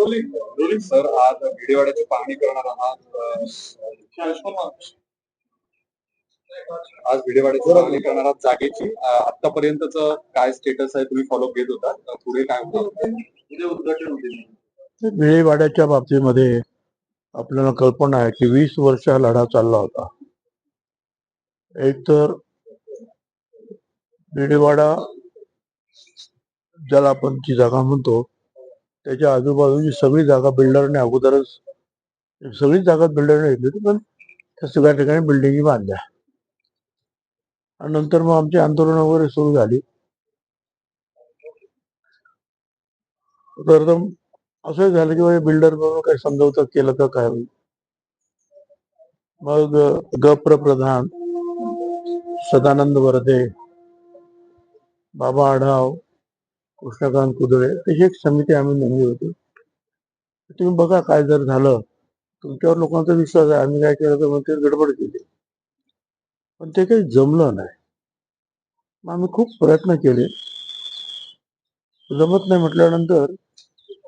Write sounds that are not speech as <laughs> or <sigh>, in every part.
Sir आज भिडेवाड्याची पाहणी करणार आहात आज भिडेवाड्याची पाहणी करणार आहात जागेची. आतापर्यंतच काय स्टेटस आहे तुम्ही फॉलो घेत होता पुढे काय होतं? उद्घाटन होते भिडेवाड्याच्या बाबतीमध्ये आपल्याला कल्पना आहे की वीस वर्ष हा लढा चालला होता. एक तर भिडेवाडा ज्याला आपण ती जागा म्हणतो त्याच्या आजूबाजूची सगळी जागा बिल्डरने अगोदरच सगळी जागा बिल्डरने घेतली होती पण त्या सगळ्या ठिकाणी बिल्डिंगी बांधल्या. आणि नंतर मग आमची आंदोलन वगैरे सुरू झाली. तर असं झालं की बिल्डर बरोबर काही समजवतं केलं तर काय होईल. मग गप्र प्रधान सदानंद वरदे बाबा आढाव कृष्णकांत कुदळे तशी एक समिती आम्ही नेमली होती. तुम्ही बघा काय जर झालं तुमच्यावर लोकांचा विश्वास आहे. आम्ही काय केलं तर मग ते गडबड केली. पण ते काही जमलं नाही. मग आम्ही खूप प्रयत्न केले. जमत नाही म्हटल्यानंतर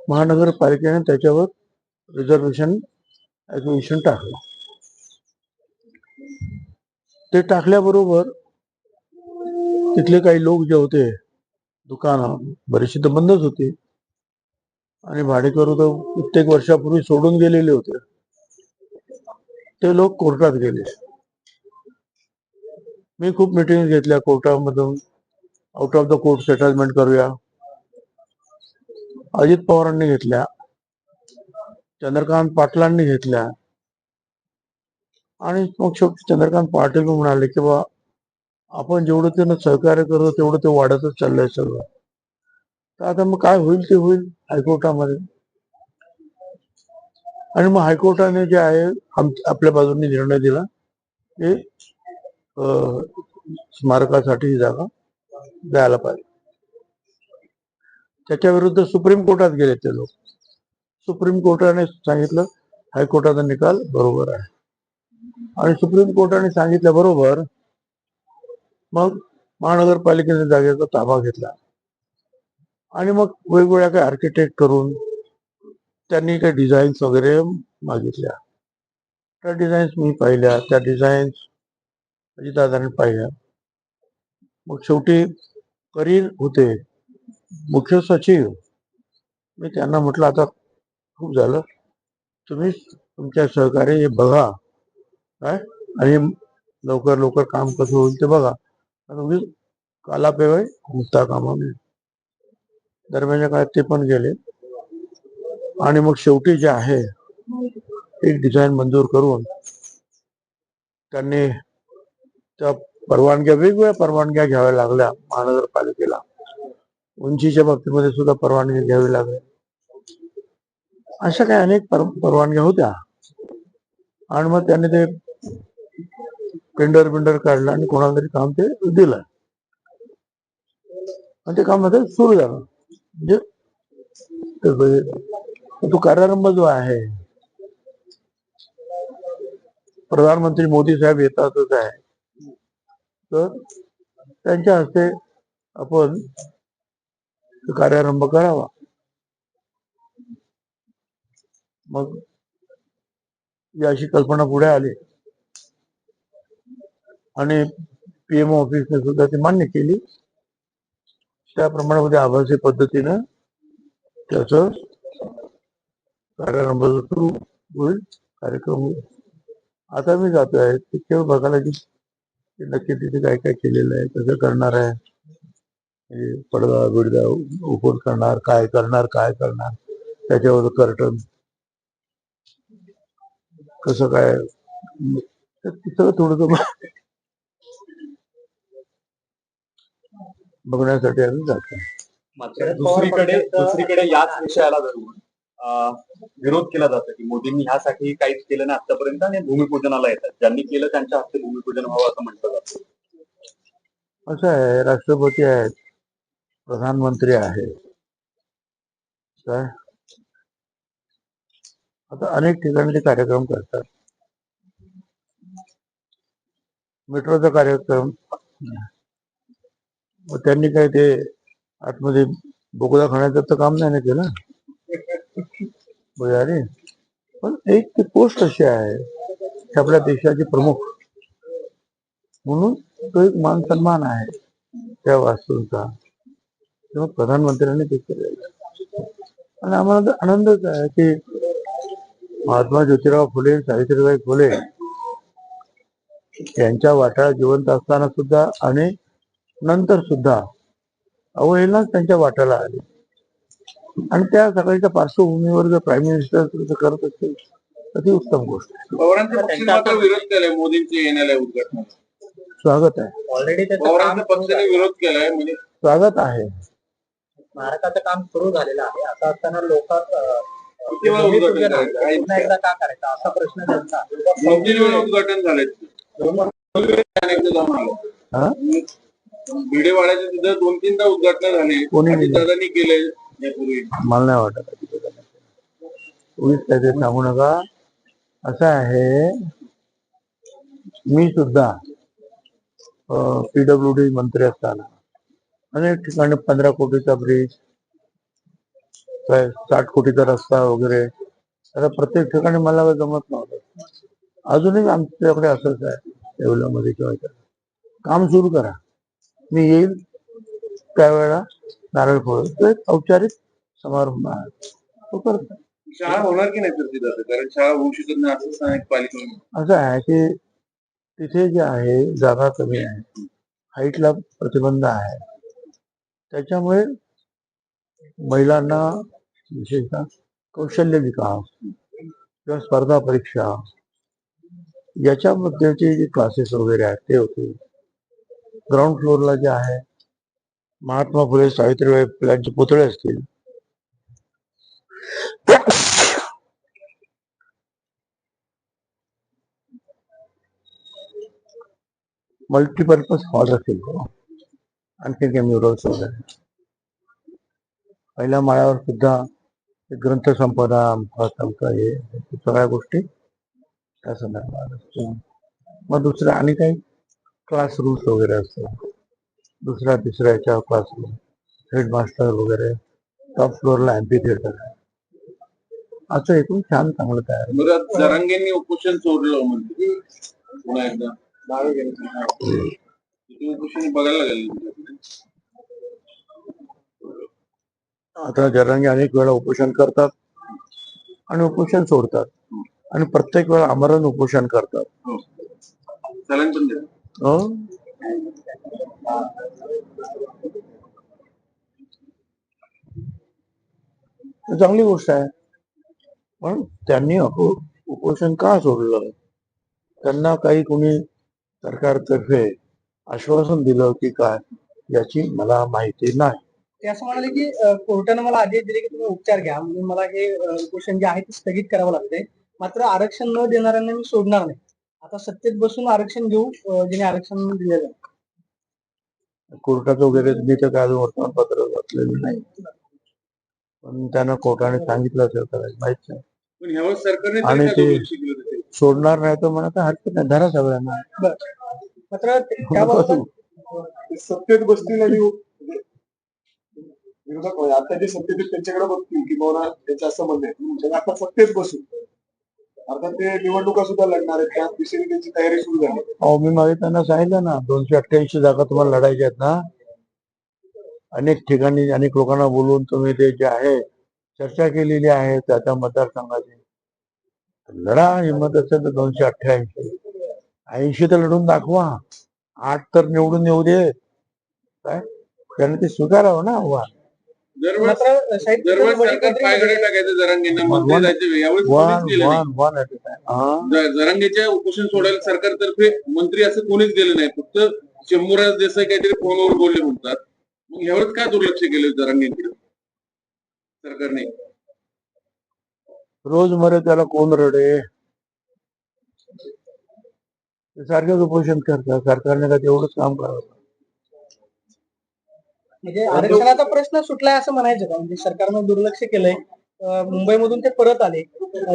महानगरपालिकेने त्याच्यावर रिझर्वेशन ॲडमिशन टाकलं. ते टाकल्याबरोबर तिथले काही लोक जे होते दुकानं बरीचशी तर बंदच होती. आणि भाडेकरू तर कित्येक वर्षापूर्वी सोडून गेलेले होते. ते लोक कोर्टात गेले. मी खूप मिटिंग घेतल्या कोर्टामधून. Out of the court settlement करूया. अजित पवारांनी घेतल्या. चंद्रकांत पाटलांनी घेतल्या. आणि मग शेवटी चंद्रकांत पाटील म्हणाले की बा आपण जेवढं त्यांना सहकार्य करतो तेवढं ते वाढतच चाललंय सगळं. तर आता मग काय होईल ते होईल हायकोर्टामध्ये. आणि मग हायकोर्टाने जे आहे आम- आपल्या बाजूने निर्णय दिला हे स्मारकासाठी ही जागा द्यायला पाहिजे. त्याच्या विरुद्ध सुप्रीम कोर्टात गेले ते लोक. सुप्रीम कोर्टाने सांगितलं हायकोर्टाचा निकाल बरोबर आहे. आणि सुप्रीम कोर्टाने सांगितल्या बरोबर मग महानगरपालिकेने जागेचा ताबा घेतला. आणि मग वेगवेगळ्या काही आर्किटेक्ट करून त्यांनी काही डिझाईन्स वगैरे मागितल्या. त्या डिझाईन्स मी पाहिल्या. त्या डिझाईन्स अजितदादांनी पाहिल्या. मग शेवटी करीर होते. मुख्य सचिव. मी त्यांना म्हटलं आता खूप झालं. तुम्ही तुमच्या सहकार्य हे बघा. काय? आणि लवकर लवकर काम कसं होईल ते बघा. आणि तुम्ही मुक्ता कामा दरम्यानच्या काळात ते पण गेले. आणि मग शेवटी जे आहे एक डिझाईन मंजूर करून त्यांनी त्या परवानग्या वेगवेगळ्या परवानग्या घ्याव्या लागल्या महानगरपालिकेला. उंचीच्या बाबतीमध्ये सुद्धा परवानगी घ्यावी लागल्या अशा काही अनेक पर- परवानग्या होत्या. आणि मग त्यांनी ते टेंडर बिंडर काढलं आणि कोणाला तरी काम ते दिलं. आणि ते काम आता सुरू झालं. म्हणजे तो कार्यारंभ जो आहे प्रधानमंत्री मोदी साहेब येतातच आहे. तर त्यांच्या हस्ते आपण कार्यारंभ करावा. मग ही अशी कल्पना पुढे आली. आणि पीएमओ ऑफिसने सुद्धा ती मान्य केली. त्याप्रमाणे मध्ये आभासी पद्धतीनं त्याच कार्यारंभ सुरू होईल कार्यक्रम आता मी जातो आहे ते केवळ बघायला की नक्की तिथे काय काय केलेलं आहे कसं करणार आहे. हे पडदा बिडदा ओपन करणार काय करणार काय करणार त्याच्यावर कर्टन कसं काय तर तिथं थोडस बघण्यासाठी आम्ही जातो. मात्र दुसरीकडे दुसरीकडे याच विषयाला धरून विरोध केला जातो की मोदींनी ह्यासाठी काहीच केलं नाही आतापर्यंत आणि भूमिपूजनाला येतात. ज्यांनी केलं त्यांच्या हस्ते भूमिपूजन व्हावं असं म्हटलं जातं. असं आहे राष्ट्रपती आहेत प्रधानमंत्री आहे काय? आता अनेक ठिकाणी ते कार्यक्रम करतात. मेट्रोचा कार्यक्रम. त्यांनी काय ते आतमध्ये बोगदा खाण्याचं तर काम नाही ना केलं? अरे. पण एक ती पोस्ट अशी आहे की आपल्या देशाचे प्रमुख. म्हणून तो एक मान सन्मान आहे त्या वास्तूंचा. तेव्हा प्रधानमंत्र्यांनी ते केलेलं. आणि आम्हाला तर आनंदच आहे की महात्मा ज्योतिराव फुले सावित्रीबाई फुले यांच्या वाटा जिवंत असताना सुद्धा आणि नंतर सुद्धा अवहेलनाच त्यांच्या वाट्याला आली. आणि त्या सगळ्याच्या पार्श्वभूमीवर जर प्राईम मिनिस्टर करत असतील तर ती उत्तम गोष्ट स्वागत आहे. ऑलरेडी पक्षाने विरोध केलाय म्हणजे स्वागत आहे. स्मारकाचं काम सुरू झालेलं आहे. असं असताना लोक किती वेळा उद्घाटन करायचं? एकदा का करायचं? असा प्रश्न त्यांचा. उद्घाटन झालंय? हा? भिडेवाड्याचे तिथं दोन तीनदा उद्घाटन झाले. कोणी? दादांनी केले यापूर्वी मला नाही वाटत. सांगू नका. असं आहे. मी सुद्धा पीडब्ल्यू डी मंत्री असताना अनेक ठिकाणी पंधरा कोटीचा ब्रिज काय साठ कोटीचा रस्ता वगैरे आता प्रत्येक ठिकाणी मला जमत नव्हतं. अजूनही आमच्याकडे असंच आहे येवल्यामध्ये किंवा. काम सुरू करा. मी येईल त्यावेळेला नारळ फोड तो एक औपचारिक समारंभ आहे. तो करतो. शाळा होणार की नाही तर तिथं? कारण शाळा होऊ शकत नाही असं सांगितलं पालिकेने असं आहे की तिथे जे आहे जागा कमी आहे. हाईटला प्रतिबंध आहे. त्याच्यामुळे महिलांना विशेषतः कौशल्य विकास किंवा स्पर्धा परीक्षा याच्याबद्दलचे जे क्लासेस वगैरे आहेत ते होते ग्राउंड फ्लोअरला जे आहे महात्मा फुले सावित्रीबाई फुलांचे पुतळे असतील. मल्टीपर्पज हॉल असेल तो. आणखी काही म्युरल्स वगैरे पहिल्या माळ्यावर सुद्धा ते ग्रंथ संपदा हे सगळ्या गोष्टी त्या संदर्भात असतो मग दुसरं आणि काही क्लासरूम्स वगैरे असतात. दुसऱ्या तिसऱ्या याच्या क्लासरूम हेडमास्टर वगैरे. टॉप फ्लोअरला एम्पी थिएटर आहे. असं एकूण छान चांगलं तयार जरांगेंनी उपोषण सोडलं म्हणजे पुन्हा एकदा. तिथे उपोषण बघायला आता जरांगे अनेक वेळा उपोषण करतात आणि उपोषण सोडतात. आणि प्रत्येक वेळा आमरण उपोषण करतात. हो? चांगली गोष्ट आहे. पण त्यांनी अपो- उपोषण का सोडलं? त्यांना काही कोणी सरकारतर्फे आश्वासन दिलं की काय याची मला माहिती नाही. ते असं म्हणाले की कोर्टानं मला आदेश दिले की तुम्ही उपचार घ्या. म्हणून मला हे उपोषण जे आहे ते स्थगित करावं लागतंय. मात्र आरक्षण न देणाऱ्यांना मी सोडणार नाही. आता सत्तेत बसून आरक्षण घेऊ अ, ज्याने आरक्षण दिलेलं आहे. कोर्टाचं वगैरे मी तर काय वर्तमानपत्र वाचलेलं नाही. पण त्यांना कोर्टाने सांगितलं असेल करायला माहीत नाही. पण ह्यावर सरकारने तरी आणि ते-? सोडणार नाही तर म्हणा काय हरकत नाही. धरा सगळ्यांना. मात्र सत्तेत बसतील आणि विरोधक. आता जे सत्तेत त्यांच्याकडे बघतील की बाबा त्याचं असं म्हणणं आहे. म्हणजे आता सत्तेत बसू अर्थात ते निवडणुका सुद्धा लढणार आहेत. त्या दिशेने त्यांची तयारी सुरू झाली. अहो मी मागे त्यांना सांगितलं ना दोनशे अठ्ठ्याऐंशी जागा तुम्हाला लढायच्या आहेत ना. अनेक ठिकाणी अनेक लोकांना बोलवून तुम्ही ते जे आहे चर्चा केलेली आहे त्या त्या मतदारसंघाची. लढा हिंमत असेल तर दोनशे अठ्ठ्याऐंशी. ऐंशी तर लढून दाखवा. आठ तर निवडून येऊ दे. काय? त्यांना ते स्वीकारावं ना आव्हान जरांगेच्या उपोषण सोडायला सरकारतर्फे मंत्री असं कोणीच गेलं नाही. फक्त शंभूराज देसाई काहीतरी फोनवर बोलले म्हणतात. मग ह्यावेळेस काय दुर्लक्ष केलं जरांगेंकडे सरकारने. रोज मरे त्याला कोण रडे? सारखेच उपोषण करतात. सरकारने का तेवढंच काम करावं? म्हणजे आरक्षणाचा प्रश्न सुटलाय असं म्हणायचं का? म्हणजे सरकारनं दुर्लक्ष केलंय. मुंबईमधून ते परत आले.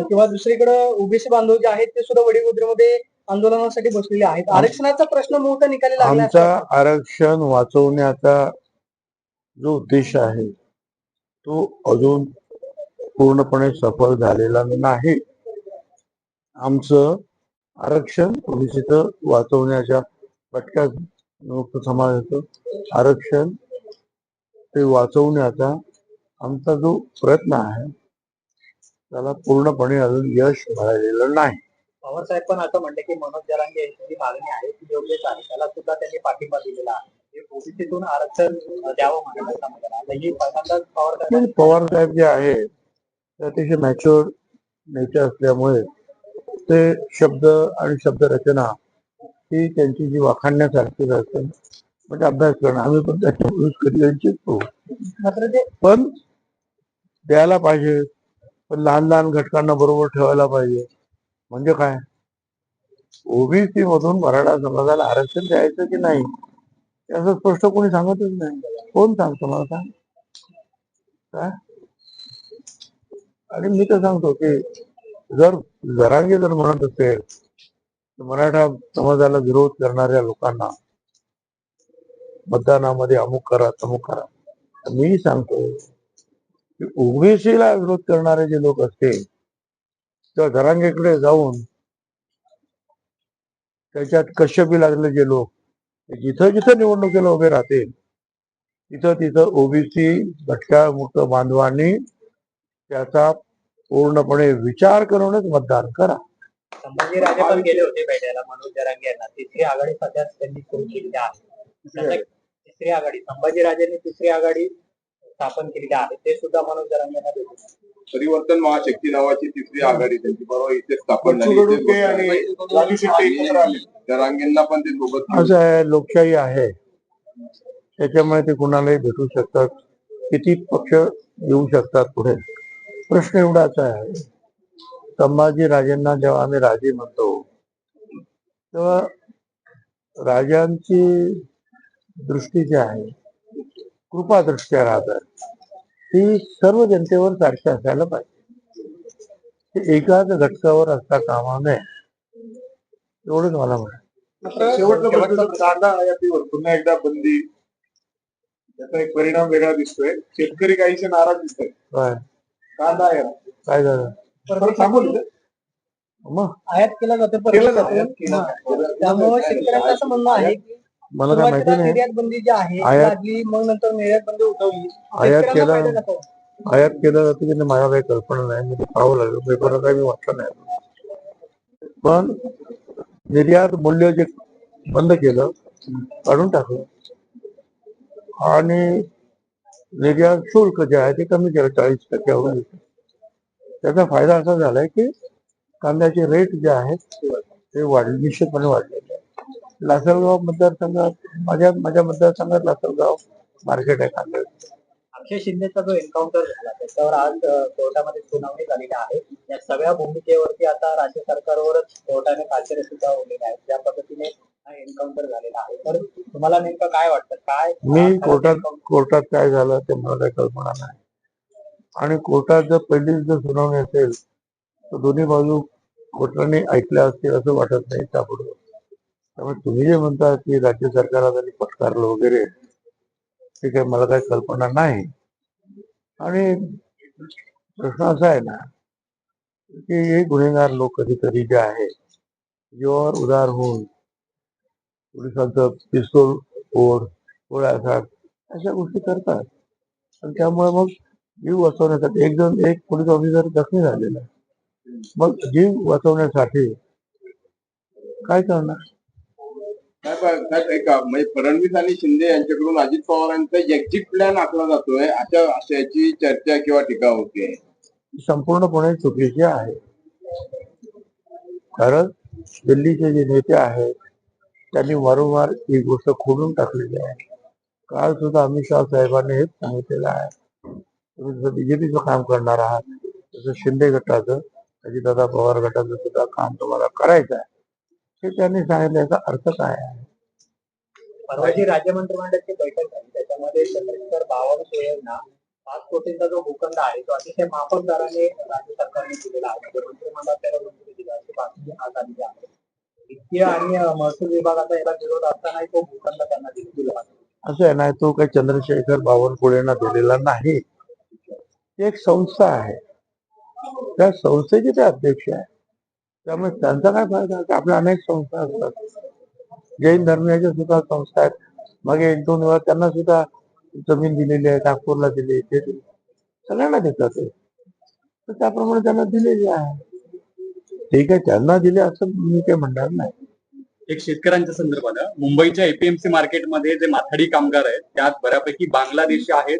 किंवा दुसरीकडे ओबीसी बांधव जे आहेत ते सुद्धा वडीगोद्रीमध्ये आंदोलनासाठी बसलेले आहेत. आरक्षणाचा प्रश्न मुहूर्त निकाली लागला आमचा आरक्षण वाचवण्याचा जो उद्देश आहे तो अजून पूर्णपणे सफल झालेला नाही. आमचं आरक्षण ओबीसीचं वाचवण्याच्या भटक्या मुक्त समाजाचं आरक्षण ते वाचवण्याचा आमचा जो प्रयत्न आहे त्याला पूर्णपणे अजून यश मिळालेलं नाही. पवार साहेब पण असं म्हणले की मनोज जरांगे यांची जी मागणी आहे ती योग्यच आहे. त्याला सुद्धा त्यांनी पाठिंबा दिलेला आहे. ओबीसीतून आरक्षण द्यावं पहिल्यांदाच पवार साहेब पण पवार साहेब जे आहे ते अतिशय मॅच्युअर नेचर असल्यामुळे ते शब्द आणि शब्दरचना ही त्यांची जी वाखाणण्यासारखीच असते. म्हणजे अभ्यास करणं. आम्ही पण त्याच्यामुळे कधी शिकतो मात्र ते पण द्यायला पाहिजे. पण लहान लहान घटकांना बरोबर ठेवायला पाहिजे. म्हणजे काय? ओबीसी मधून मराठा समाजाला आरक्षण द्यायचं की नाही? असं स्पष्ट कोणी सांगतच नाही. कोण सांगतो मला सांग? काय? आणि मी तर सांगतो की जर जरांगे जर म्हणत असेल तर मराठा समाजाला विरोध करणाऱ्या लोकांना मतदानामध्ये अमुक करा तमुक करा. मी सांगतो की ओबीसीला विरोध करणारे जे लोक असतील तेव्हा जरांगेकडे जाऊन त्याच्यात कश्यपी लागले जे लोक जिथं जिथं निवडणुकीला उभे राहतील तिथं तिथं ओबीसी भटक्या मुक्त बांधवांनी त्याचा पूर्णपणे विचार करूनच मतदान करा. संभाजी राजे पण गेले होते भेटायला मनोज जरांगे यांना. तिसरी आघाडी सध्या त्यांनी सुरू केलेली आहे तिसरी आघाडी. संभाजी राजेंनी तिसरी आघाडी स्थापन केलेली आहे. ते सुद्धा मनोज जरांगे यांना भेटले परिवर्तन महाशक्ती नावाची तिसरी आघाडी त्यांची. बरोबर इथे स्थापन झाली. पण ते सोबत लोकशाही आहे. त्याच्यामुळे ते कुणालाही भेटू शकतात. किती पक्ष येऊ शकतात पुढे? प्रश्न एवढाच आहे. संभाजी राजेंना जेव्हा आम्ही राजे म्हणतो तेव्हा राजांची दृष्टी जी आहे कृपा दृष्ट्या राहतात. ती सर्व जनतेवर सारखी असायला पाहिजे. ते एकाच घटकावर असता कामा नये. एवढंच मला कांदा आयातीवर पुन्हा एकदा बंदी. त्याचा एक परिणाम वेगळा दिसतोय. शेतकरी काहीसे नाराज दिसत आहेत काय कांदा आयात काय झालं ते. मग? आयात केला जातो केलं जातं. त्यामुळे शेतकऱ्यांचं असं म्हणणं आहे की मला काय माहिती नाही. निर्यात बंदी जी आहे ती आयात- लादली मग नंतर निर्यात बंदी उठवली. आयात शेतकऱ्यांना केला फायदा झाला. आयात केलं जातं की नाही मला काही कल्पना नाही मी पाहावं लागलं. पेपरला काही मी वाचलं नाही. पण निर्यात मूल्य जे बंद केलं काढून टाकलं. आणि निर्यात शुल्क जे आहे ते कमी केलं चाळीस टक्क्यावर त्याचा फायदा असा झालाय की कांद्याचे रेट जे आहेत ते वाढ निश्चितपणे वाढलेले आहेत लासलगाव मतदारसंघात माझ्या माझ्या मतदारसंघात लासलगाव मार्केट आहे कांद्याचं अक्षय शिंदेचा जो एन्काउंटर झाला त्याच्यावर आज कोर्टामध्ये सुनावणी झालेली आहे. या सगळ्या भूमिकेवरती आता राज्य सरकारवरच कोर्टाने ताशेरे सुद्धा ओढलेले आहेत ज्या पद्धतीने हा एन्काउंटर झालेला आहे. तर तुम्हाला नेमकं काय वाटतं? काय मी कोर्टात कोर्टात काय झालं ते मला काही कल्पना नाही. आणि कोर्टात जर पहिलीच जर सुनावणी असेल तर दोन्ही बाजू कोर्टाने ऐकल्या असतील असं वाटत नाही त्याबरोबर त्यामुळे तुम्ही जे म्हणता की राज्य सरकारला त्यांनी पत्कारलं वगैरे ते काही मला काही कल्पना नाही. आणि प्रश्न असा आहे ना की हे गुन्हेगार लोक कधीतरी जे आहे जीवावर उदार होऊन पोलिसांचं पिस्तोल ओढ गोळ्यासाठ अशा गोष्टी करतात. आणि त्यामुळे मग जीव वाचवण्यासाठी एक जण एक पोलीस ऑफिसर जखमी झालेला मग जीव वाचवण्यासाठी काय करणार? म्हणजे फडणवीस आणि शिंदे यांच्याकडून अजित पवारांचा एक्झिट प्लॅन आखला जातोय. अशा अशाची चर्चा किंवा टीका होते. ही संपूर्णपणे चुकीची आहे. कारण दिल्लीचे जे नेते आहेत त्यांनी वारंवार ही गोष्ट खोडून टाकलेली आहे. काल सुद्धा अमित शाह साहेबांनी हेच सांगितलेलं आहे. तुम्ही जसं बीजेपीचं काम करणार आहात तसं शिंदे गटाचं अजितदादा पवार गटाचं सुद्धा काम तुम्हाला करायचं आहे. हे त्यांनी सांगितल्याचा अर्थ काय आहे? परवा जी राज्य मंत्रिमंडळाची बैठक झाली. त्याच्यामध्ये चंद्रशेखर बावनकुळे यांना पाच कोटींचा जो भूखंड आहे तो अतिशय माफक दराने राज्य सरकारने दिलेला आहे. म्हणजे मंत्रिमंडळात त्याला मंजुरी दिली अशी बातमी आज आलेली आहे. वित्तीय आणि महसूल विभागाचा याला विरोध असतानाही तो भूखंड त्यांना दिला. असं आहे ना तो काही चंद्रशेखर बावनकुळेंना दिलेला नाही. एक संस्था आहे. त्या संस्थेचे ते अध्यक्ष आहे. त्यामुळे त्यांचा काय फायदा आपल्या अनेक संस्था असतात. जैन धर्मियाच्या सुद्धा संस्था आहेत. मागे एक दोन वेळा त्यांना सुद्धा जमीन दिलेली आहे नागपूरला दिली ते दिली. सगळ्यांना देतात ते. तर त्याप्रमाणे त्यांना दिलेली आहे. ठीक आहे त्यांना दिले असं मी काही म्हणणार नाही. एक शेतकऱ्यांच्या संदर्भात मुंबईच्या एपीएमसी मार्केटमध्ये जे माथाडी कामगार आहेत त्यात बऱ्यापैकी बांगलादेशी आहेत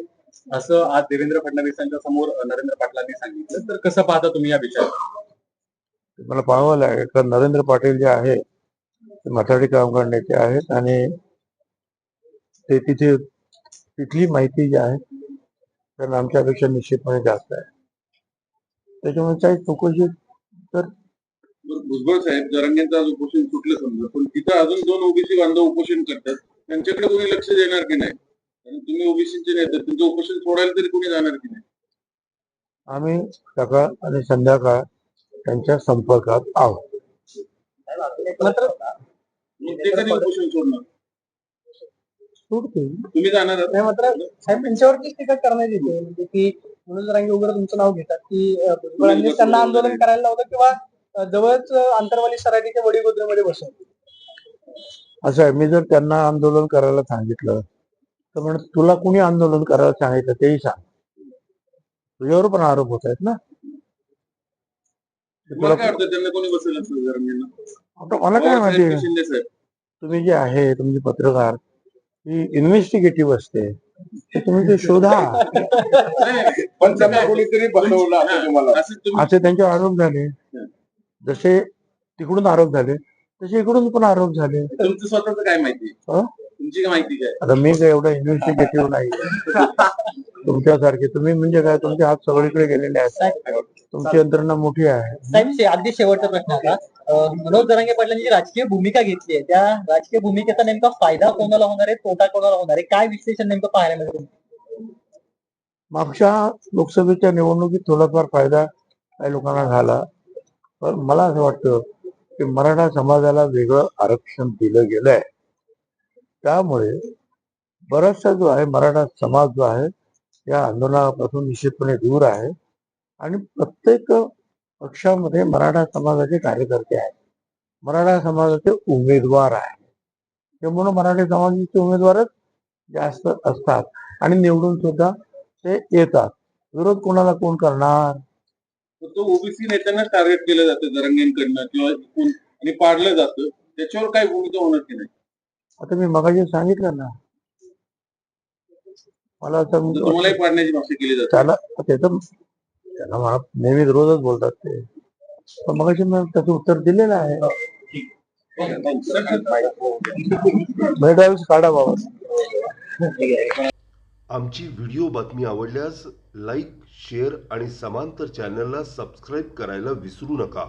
असं आज देवेंद्र फडणवीसांच्या समोर नरेंद्र पाटलांनी सांगितलं. तर कसं पाहता तुम्ही या विचार? मला पाहावं लागेल. कारण नरेंद्र पाटील जे आहे ते मराठी कामगार नेते आहेत आणि ते तिथे तिथली माहिती जी आहे कारण आमच्यापेक्षा निश्चितपणे जास्त आहे. त्याच्यामुळे काही चौकशी बरं, भुजबळ साहेब जरांगेंचं आज उपोषण सुटलं समजा पण तिथं अजून दोन ओबीसी बांधव उपोषण करतात. त्यांच्याकडे कोणी लक्ष देणार की नाही? कारण तुम्ही ओबीसीचे नेते तुमचं उपोषण सोडायला तरी कोणी जाणार की नाही? आम्ही सकाळ आणि संध्याकाळ त्यांच्या संपर्कात आहोत. मात्र मग ते कधी उपोषण सोडणार? सोडतील. तुम्ही जाणार आहात? नाही मात्र साहेब त्यांच्यावरतीच टीका करण्यात येते. म्हणजे की मनोज रांगे वगैरे तुमचं नाव घेतात की अं, भुजबळांनी त्यांना आंदोलन करायला लावलं किंवा अं, जवळच अं, आंतरवाली सराटीच्या वडीगोद्रेमध्ये बसवलं? असं आहे मी जर त्यांना आंदोलन करायला सांगितलं तर म्हण तुला कुणी आंदोलन करायला सांगितलं तेही सांग. तुझ्यावर पण आरोप होत आहेत ना. काय वाटतं? त्यांना कोणी मला काय साहेब माहिती की शिंदे साहेब. तुम्ही जे आहे तुमचे पत्रकार ही इन्व्हेस्टिगेटिव्ह असते. तुम्ही ते शोधा. <laughs> पण त्यांना कोणीतरी बसवलं असं तुम्हाला. असं तुम्ही असे त्यांच्यावर आरोप झाले. जसे तिकडून आरोप झाले तसे इकडून पण आरोप झाले. तुमचं स्वतःच काय माहिती? तुमची काय माहिती काय? आता मी काय एवढं इन्व्हेस्टिगेटिव्ह नाही. तुमच्यासारखे. तुम्ही म्हणजे काय तुमचे हात सगळीकडे गेलेले आहेत. तुमची यंत्रणा मोठी आहे. साहेब शे- अगदी शेवटचा प्रश्न आता अं, मनोज जरांगे पाटलांनी जी राजकीय भूमिका घेतली आहे त्या राजकीय भूमिकेचा नेमका फायदा कोणाला होणार आहे तोटा कोणाला होणार आहे? काय विश्लेषण नेमकं पाहायला मिळेल? मागच्या लोकसभेच्या निवडणुकीत थोडाफार फायदा काही लोकांना झाला. पण मला असं वाटतं की मराठा समाजाला वेगळं आरक्षण दिलं गेलंय. त्यामुळे बराचसा जो आहे मराठा समाज जो आहे या आंदोलनापासून निश्चितपणे दूर आहे. आणि प्रत्येक पक्षामध्ये मराठा समाजाचे कार्यकर्ते आहेत. मराठा समाजाचे उमेदवार आहेत. त्यामुळे मराठी समाजाचे उमेदवारच जास्त असतात. आणि निवडून सुद्धा ते येतात. विरोध कोणाला कोण करणार? तो ओबीसी नेत्यांना टार्गेट केलं जातं दरंगेंकडनं किंवा कोण आणि पाडलं जातं. त्याच्यावर काय भूमिका होणार की नाही? आता मी मगाशी सांगितलं ना. मला असं तुम्हालाही पाडण्याची भाषा केली जाते. त्याला त्याचं त्याला मला नेहमी रोजच बोलतात ते. पण मगाशी मी त्याचं उत्तर दिलेलं आहे. मेडाल्स काढा बाबा. आमची व्हिडिओ बातमी आवडल्यास लाईक शेअर आणि समांतर चॅनलला सबस्क्राईब करायला विसरू नका.